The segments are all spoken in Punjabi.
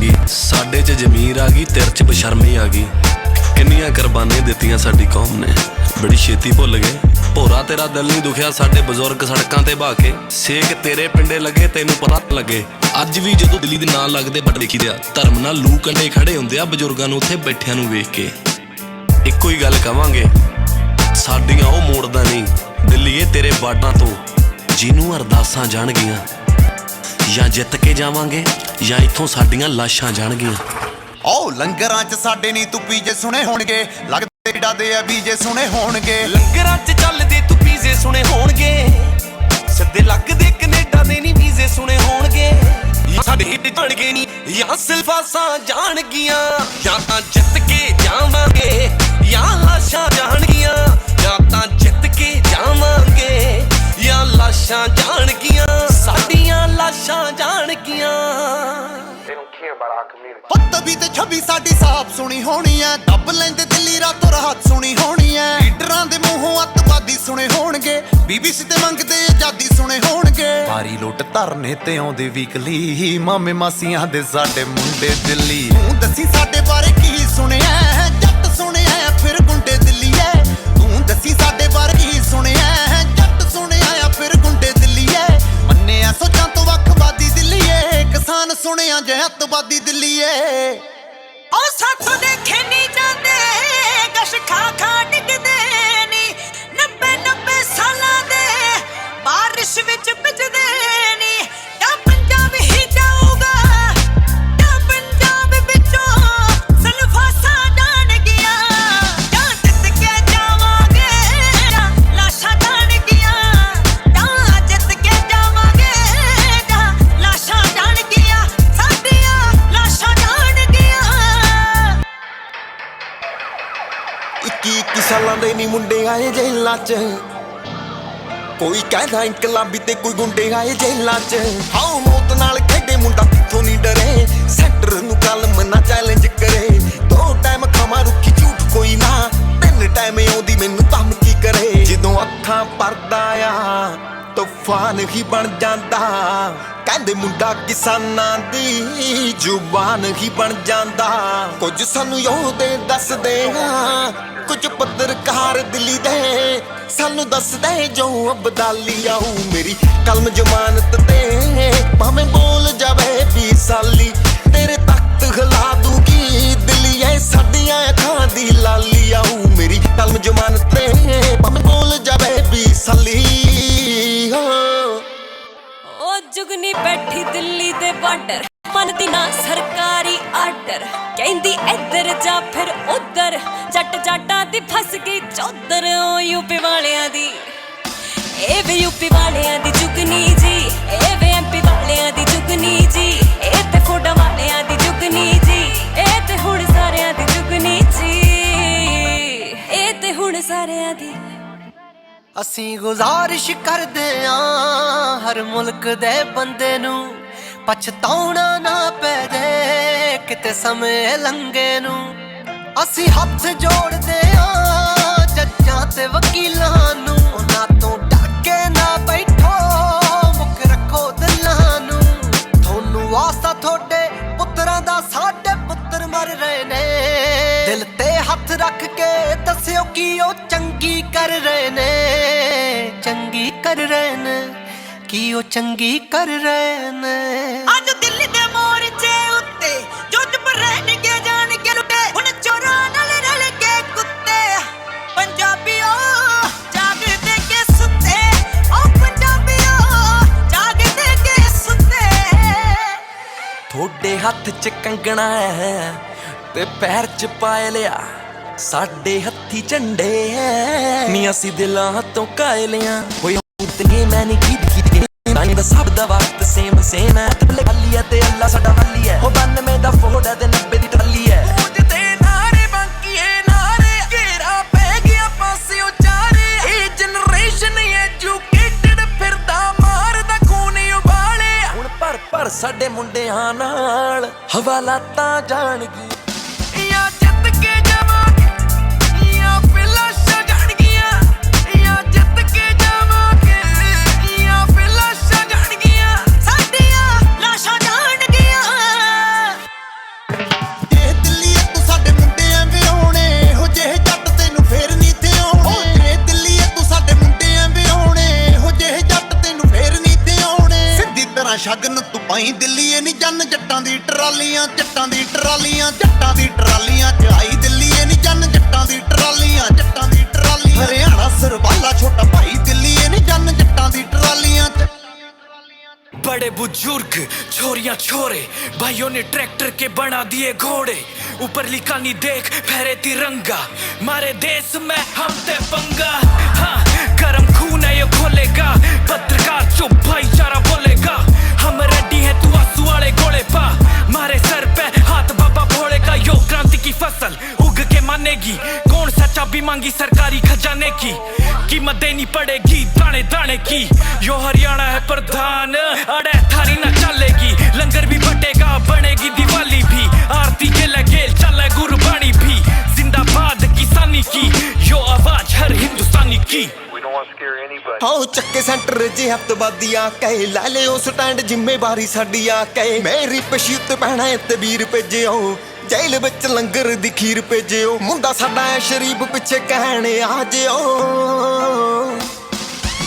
ਗਈ। ਸਾਡੇ 'ਚ ਜ਼ਮੀਰ ਆ ਗਈ, ਤੇਰੇ 'ਚ ਬਸ਼ਰਮੀ ਆ ਗਈ। ਕਿੰਨੀਆਂ ਕੁਰਬਾਨੀਆਂ ਦਿੱਤੀਆਂ ਸਾਡੀ ਕੌਮ ਨੇ। ਬੜੀ ਛੇਤੀ ਭੁੱਲ ਗਏ। ਭੋਰਾ ਤੇਰਾ ਦਿਲ ਨਹੀਂ ਦੁਖਿਆ, ਸਾਡੇ ਬਜ਼ੁਰਗ ਸੜਕਾਂ ਤੇ ਬਾ ਕੇ। ਸੇਕ ਤੇਰੇ ਪਿੰਡੇ ਲੱਗੇ, ਤੈਨੂੰ ਪਤਾ ਲੱਗੇ। ਅੱਜ ਵੀ ਜਦੋਂ ਦਿੱਲੀ ਦੇ ਨਾਂ ਲੱਗਦੇ ਬਟ ਦੇਖੀ ਦਿਆ, ਧਰਮ ਨਾਲ ਲੂ ਕੰਡੇ ਖੜੇ ਹੁੰਦੇ ਆ ਬਜ਼ੁਰਗਾਂ ਨੂੰ ਉੱਥੇ ਬੈਠਿਆਂ ਨੂੰ ਵੇਖ ਕੇ। ਇੱਕੋ ਹੀ ਗੱਲ ਕਵਾਂਗੇ, ਸਾਡੀਆਂ ਉਹ ਮੋੜਦਾ ਨਹੀਂ। ਦਿੱਲੀਏ ਤੇਰੇ ਬਾਟਾਂ ਤੋਂ, ਜਿਹਨੂੰ ਅਰਦਾਸਾਂ ਜਾਣਗੀਆਂ। ਜਾਂ ਜਿੱਤ ਕੇ ਜਾਵਾਂਗੇ। ਜਾਂ ਇੱਥੋਂ ਸਾਡੀਆਂ ਲਾਸ਼ਾਂ ਜਾਣਗੀਆਂ। ਓ ਲੰਗਰਾਂ 'ਚ ਸਾਡੇ ਨਹੀਂ ਤੂੰ ਪੀਜੇ ਸੁਣੇ ਹੋਣਗੇ। ਲੱਗਦੇ ਡਾਦੇ ਆ ਬੀਜੇ ਸੁਣੇ ਹੋਣਗੇ। ਲੰਗਰਾਂ 'ਚ ਚੱਲਦੇ ਤੂੰ ਪੀਜ਼ੇ ਸੁਣੇ ਹੋਣਗੇ। ਸਿੱਧੇ ਲੱਗਦੇ ਕੈਨੇਡਾ ਦੇ ਨਹੀਂ ਵੀਜ਼ੇ ਸੁਣੇ ਹੋਣਗੇ। ਸਾਡੇ ਹਿੱਟ ਜਾਣਗੇ ਨਹੀਂ ਜਾਂ ਸਿਲਫਾਸਾਂ ਜਾਣਗੀਆਂ। ਜਾਂ ਤਾਂ ਜਿੱਤ ਕੇ ਜਾਵਾਂਗੇ ਜਾਂ ਲਾਸ਼ਾਂ ਜਾਣਗੀਆਂ। ਜਾਂ ਤਾਂ ਜਿੱਤ ਕੇ ਜਾਵਾਂਗੇ ਜਾਂ ਲਾਸ਼ਾਂ ਜਾਣਗੀਆਂ। ਸਾਡੀਆਂ ਲਾਸ਼ਾਂ ਜਾਣਗੀਆਂ। ਹੁੱਤ ਵੀ ਤੇ ਛਵੀ ਸਾਡੀ ਸਾਫ਼ ਸੁਣੀ ਹੋਣੀ ਐ। ਦੱਬ ਲੈਂਦੇ ਦਿੱਲੀ ਰਾਤੋਂ ਰਾਤ ਸੁਣੀ ਹੋਣੀ ਐ। ਲੀਡਰਾਂ ਦੇ ਮੂੰਹੋਂ ਅੱਤਵਾਦੀ ਸੁਣੇ ਹੋਣਗੇ। ਬੀਬੀਸੀ ਤੇ ਮੰਗਦੇ ਆਜ਼ਾਦੀ ਸੁਣੇ ਹੋਣਗੇ। ਭਾਰੀ ਲੁੱਟ ਧਰਨੇ ਤੇ ਆਉਂਦੇ ਵੀਕਲੀ ਮਾਮੇ ਮਾਸੀਆਂ ਦੇ ਸਾਡੇ ਮੁੰਡੇ ਦਿੱਲੀ। ਤੂੰ ਦੱਸੀ ਸਾਡੇ ਬਾਰੇ ਕੀ ਸੁਣਿਆ? ਸੁਣਿਆ ਜੇ ਅੱਤਵਾਦੀ ਦਿੱਲੀ ਏ ਉਹ ਸਾਥੋਂ ਦੇਖੇ ਨਹੀਂ ਜਾਂਦੇ ਗਸ਼ ਖਾ ਖਾ ਡਿੱਗਦੇ ਨੀ। 90 90 ਸਾਲਾਂ ਦੇ ਬਾਰਿਸ਼ ਵਿੱਚ ਭਿੱਜਦੇ ਨੀ। ਦੇ ਨਹੀਂ ਮੁੰਡੇ ਆਏ ਜੇਲਾਂ 'ਚ। ਕੋਈ ਕਹਿੰਦਾ ਇਨਕਲਾਬੀ ਤੇ ਕੋਈ ਗੁੰਡੇ ਆਏ ਜੇਲਾਂ 'ਚ। ਹਾਉ ਮੌਤ ਨਾਲ ਖੇਡੇ ਮੁੰਡਾ ਕਿੱਥੋਂ ਨਹੀਂ ਡਰੇ। ਸੈਂਟਰ ਨੂੰ ਕਲਮ ਨਾ ਚੈਲੰਜ ਕਰੇ। ਦੋ ਟਾਈਮ ਖਾਵਾਂ ਰੁੱਖੀ ਝੂਠ ਕੋਈ ਨਾ। ਤਿੰਨ ਟਾਈਮ ਆਉਂਦੀ ਮੈਨੂੰ ਧਮਕੀ ਕਰੇ। ਜਦੋਂ ਅੱਖਾਂ ਪਰਦਾ ਆ, ਤੂਫਾਨ ਹੀ ਬਣ ਜਾਂਦਾ। ਕਹਿੰਦੇ ਮੁੰਡਾ ਕਿਸਾਨਾਂ ਦੀ ਜ਼ੁਬਾਨ ਹੀ ਬਣ ਜਾਂਦਾ। ਕੁਝ ਸਾਨੂੰ ਯੋਧੇ ਦੱਸਦੇ ਆ ਕੁਝ ਪੱਤਰਕਾਰ ਦਿੱਲੀ ਦੇ ਸਾਨੂੰ ਦੱਸਦੇ ਜੋ ਅਬਦਾਲੀ ਆਊ ਮੇਰੀ ਕਲਮ ਜ਼ਮਾਨਤ ਤੇ। ਭਾਵੇਂ ਬੋਲ ਜਾਵੇ 20 ਸਾਲੀ ਤੇਰੇ ਤਖਤ ਹਿਲਾ ਦੂਗੀ। ਦਿੱਲੀ ਐ ਸਾਡੀਆਂ ਅੱਖਾਂ ਦੀ ਲਾਲੀ ਆਊ ਮੇਰੀ ਕਲਮ ਜ਼ਮਾਨਤ ਤੇ। ਭਾਵੇਂ ਬੋਲ ਜਾਵੇ 20 ਸਾਲੀ ਹੋ ਜੁਗਨੀ ਬੈਠੀ ਦਿੱਲੀ ਦੇ ਬਾਰਡਰ। ਦੀ ਨਾ ਸਰਕਾਰੀ ਆਰਡਰ। ਕਹਿੰਦੀ, ਇੱਧਰ ਜਾ ਫਿਰ ਉੱਧਰ। ਜੱਟ ਜਾਟਾਂ ਦੀ ਫਸ ਗਈ ਚੌਧਰ ਉਹ ਯੂਪੀ ਵਾਲਿਆਂ ਦੀ। ਇਹ ਵੀ ਯੂਪੀ ਵਾਲਿਆਂ ਦੀ ਜੁਗਨੀ ਜੀ। ਇਹ ਵੀ ਐਮਪੀ ਵਾਲਿਆਂ ਦੀ ਜੁਗਨੀ ਜੀ। ਇਹ ਤੇ ਫੋਡਾ ਵਾਲਿਆਂ ਦੀ ਜੁਗਨੀ ਜੀ। ਇਹ ਤੇ ਹੁਣ ਸਾਰਿਆਂ ਦੀ ਜੁਗਨੀ ਜੀ। ਇਹ ਤੇ ਹੁਣ ਸਾਰਿਆਂ ਦੀ ਅਸੀਂ ਗੁਜ਼ਾਰਿਸ਼ ਕਰਦੇ ਆਂ ਹਰ ਮੁਲਕ ਦੇ ਬੰਦੇ ਨੂੰ। ਪਛਤਾਉਣਾ ਨਾ ਪੈ ਜੇ। ਕਿਤੇ ਸਮੇਂ ਲੰਗੇ ਨੂੰ। ਅਸੀਂ ਹੱਥ ਜੋੜਦੇ ਆਂ ਜੱਜਾਂ ਤੇ ਵਕੀਲਾਂ ਨੂੰ। ਉਹਨਾਂ ਤੋਂ ਡਰ ਨਾ ਬੈਠੋ ਮੁੱਕ ਰੱਖੋ ਦਿਲਾਂ ਨੂੰ। ਤੁਹਾਨੂੰ ਵਾਸਤਾ ਤੁਹਾਡੇ ਪੁੱਤਰਾਂ ਦਾ, ਸਾਡੇ ਪੁੱਤਰ ਮਰ ਰਹੇ ਨੇ। ਦਿਲ ਤੇ ਹੱਥ ਰੱਖ ਕੇ ਦੱਸਿਓ ਕੀ ਉਹ ਚੰਗੀ ਕਰ ਰਹੇ ਨੇ। ਚੰਗੀ ਕਰ ਰਹੇ ਨੇ, ਕੀ ਉਹ ਚੰਗੀ ਕਰ ਰਹੇ ਨੇ। ਹੱਥ 'ਚ ਕੰਗਣਾ ਹੈ ਤੇ ਪੈਰ 'ਚ ਪਾਇ ਲਿਆ ਸਾਡੇ ਹੱਥੀ ਝੰਡੇ ਐ ਨੀ ਅਸੀਂ ਦਿਲਾਂ ਤੋਂ ਕਾਇ ਲਿਆ। ਕੋਈ ਉਤਨੇ ਮੈਂ ਨਹੀਂ ਕੀ ਕੀ ਨਹੀਂ ਦਾ ਸਭ ਦਾ ਵਕਤ ਸੇਮ ਸੇਮ ਹੈ। ਤੇ ਖਾਲੀ ਹੈ ਤੇ ਅੱਲਾ ਸਾਡਾ ਵਾਲੀ ਹੈ। ਉਹ 92 ਦਾ ਫੋੜਾ ਤੇ 90 ਦੀ ਟਰਾਲੀ ਹੈ। ਮੁੰਡਿਆਂ ਨਾਲ ਹਵਾਲਾਤਾਂ ਜਾਣਗੀ। ਆਈ ਦਿੱਲੀ ਇਹ ਨਹੀਂ ਜੰਨ ਜੱਟਾਂ ਦੀ ਟਰਾਲੀਆਂ ਜੱਟਾਂ ਦੀ ਟਰਾਲੀਆਂ ਜੱਟਾਂ ਦੀ ਟਰਾਲੀਆਂ ਚ ਆਈ ਦਿੱਲੀ ਇਹ ਨਹੀਂ ਜੰਨ ਜੱਟਾਂ ਦੀ ਟਰਾਲੀਆਂ ਜੱਟਾਂ ਦੀ ਟਰਾਲੀਆਂ ਹਰਿਆਣਾ ਸਰਵਾਲਾ ਛੋਟਾ ਭਾਈ ਦਿੱਲੀ ਇਹ ਨਹੀਂ ਜੰਨ ਜੱਟਾਂ ਦੀ ਟਰਾਲੀਆਂ ਚ बड़े बुजुर्ग छोरियां छोरे भाइयों ने ट्रैक्टर के बना दिए घोड़े ऊपर लिखा नहीं देख फहरे तिरंगा मारे देश में हम ते पंगा हाँ गरम खून है ये खोलेगा पत्रकार चुप भाईचारा बोलेगा हम रेडी हैं तू आंसू वाले गोले पा मारे सर पे हाथ बाबा भोले का यो क्रांति की फसल उग के मानेगी कौन सा चाबी मांगी सरकारी खजाने की कीमत देनी पड़ेगी दाने दाने की यो हरियाणा है प्रधान अड़े थारी ना चलेगी लंगर भी बटेगा बनेगी दिवाली भी आरती के लगे चले गुरबाणी ਹਾਓ ਚੱਕੇ ਸੈਂਟਰ ਜੇ ਹਫਤਵਾਦੀ ਕਹੇ, ਲੈ ਲਿਓ ਸਟੈਂਡ ਜ਼ਿੰਮੇਵਾਰੀ ਸਾਡੀ ਆ ਕਹੇ। ਮੇਰੀ ਪਸ਼ੀ ਉੱਤੇ ਤੇ ਵੀਰ ਭੇਜਿਓ, ਜੇਲ੍ਹ ਵਿੱਚ ਲੰਗਰ ਦੀ ਖੀਰ ਭੇਜਿਓ। ਮੁੰਡਾ ਸਾਡਾ ਐ ਪਿੱਛੇ ਕਹਿਣ ਆ ਜਿਓ।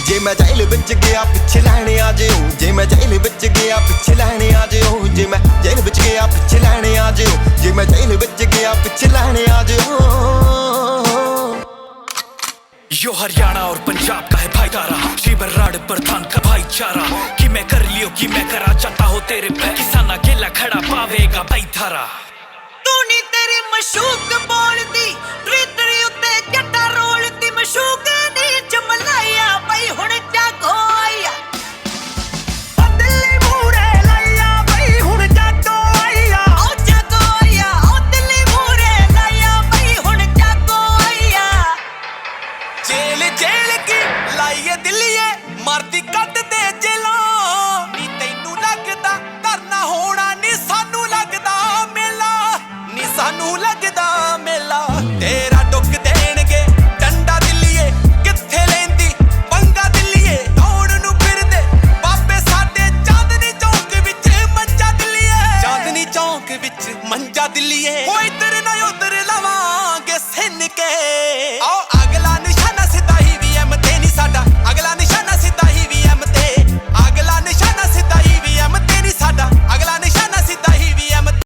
ਜੇ ਮੈਂ ਜੇਲ੍ਹ ਵਿੱਚ ਗਿਆ, ਪਿੱਛੇ ਲੈਣ ਆ ਜਿਓ। ਜੇ ਮੈਂ ਜੇਲ੍ਹ ਵਿੱਚ ਗਿਆ, ਪਿੱਛੇ ਲੈਣ ਆ ਜਿਓ। ਜੇ ਮੈਂ ਜੇਲ੍ਹ ਵਿੱਚ ਗਿਆ, ਪਿੱਛੇ ਲੈਣ ਆ ਜਿਓ। ਜੇ ਮੈਂ ਜੇਲ੍ਹ ਵਿੱਚ ਗਿਆ, ਪਿੱਛੇ ਲੈਣ ਆ ਜਿਓ। यो हरियाणा और पंजाब का है भाईचारा शिवर राड प्रधान का भाईचारा कि मैं कर लियो कि मैं करा चाहता हो तेरे पे किसान अकेला खड़ा पावेगा भाईचारा तूने तेरे मशहूर ਨੂੰ ਲੱਗਦਾ ਮੇਲਾ ਤੇਰਾ ਟੁੱਕ ਦੇਣਗੇ ਡੰਡਾ ਦਿੱਲੀਏ ਕਿੱਥੇ ਲੈਂਦੀ ਪੰਗਾ ਦਿੱਲੀਏ ਦੌੜ ਨੂੰ ਫਿਰਦੇ ਬਾਬੇ ਸਾਡੇ ਚਾਂਦਨੀ ਚੌਂਕ ਵਿੱਚ ਮੰਜਾ ਦਿੱਲੀਏ। ਚਾਂਦਨੀ ਚੌਂਕ ਵਿੱਚ ਮੰਜਾ ਦਿੱਲੀਏ।